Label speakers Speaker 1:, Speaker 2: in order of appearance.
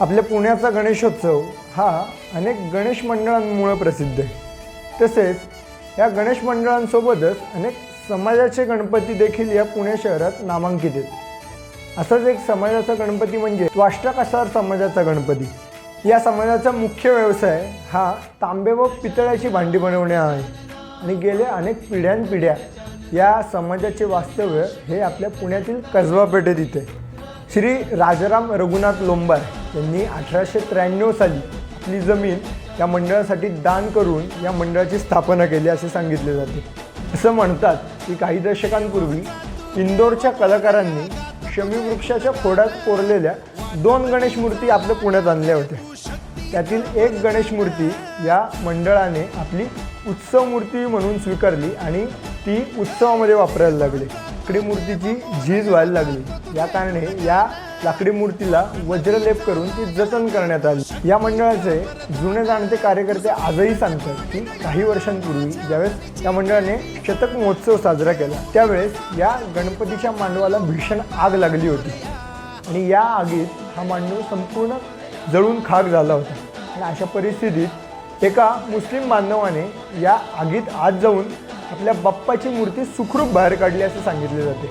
Speaker 1: आपल्या पुण्याचा गणेशोत्सव हा अनेक गणेश मंडळांमुळे प्रसिद्ध आहे. तसेच या गणेश मंडळांसोबतच अनेक समाजाचे गणपती देखील या पुणे शहरात नामांकित आहेत. असाच एक समाजाचा गणपती म्हणजे त्वाष्टाकासार समाजाचा गणपती. या समाजाचा मुख्य व्यवसाय हा तांबे व पितळ्याची भांडी बनवणे आहे. आणि गेले अनेक पिढ्यानपिढ्या या समाजाचे वास्तव्य हे आपल्या पुण्यातील कसबा पेठेत इथे श्री राजाराम रघुनाथ लोंबार यांनी अठराशे त्र्याण्णव साली आपली जमीन या मंडळासाठी दान करून या मंडळाची स्थापना केली असे सांगितले जाते. असं म्हणतात की काही दशकांपूर्वी इंदोरच्या कलाकारांनी शमी वृक्षाच्या खोडात कोरलेल्या दोन गणेश मूर्ती आपल्या पुण्यात आणल्या होत्या. त्यातील एक गणेश मूर्ती या मंडळाने आपली उत्सव मूर्ती म्हणून स्वीकारली आणि ती उत्सवामध्ये वापरायला लागली. इकडे मूर्तीची झीज व्हायला लागली. या कारणे या लाकडी मूर्तीला वज्रलेप करून ती जतन करण्यात आली. या मंडळाचे जुने जाणते कार्यकर्ते आजही सांगतात की काही वर्षांपूर्वी ज्यावेळेस या मंडळाने शतक महोत्सव साजरा केला त्यावेळेस या गणपतीच्या मांडवाला भीषण आग लागली होती. आणि या आगीत हा मांडव संपूर्ण जळून खाक झाला होता. आणि अशा परिस्थितीत एका मुस्लिम बांधवाने या आगीत आत जाऊन आपल्या बाप्पाची मूर्ती सुखरूप बाहेर काढली असे सांगितले जाते.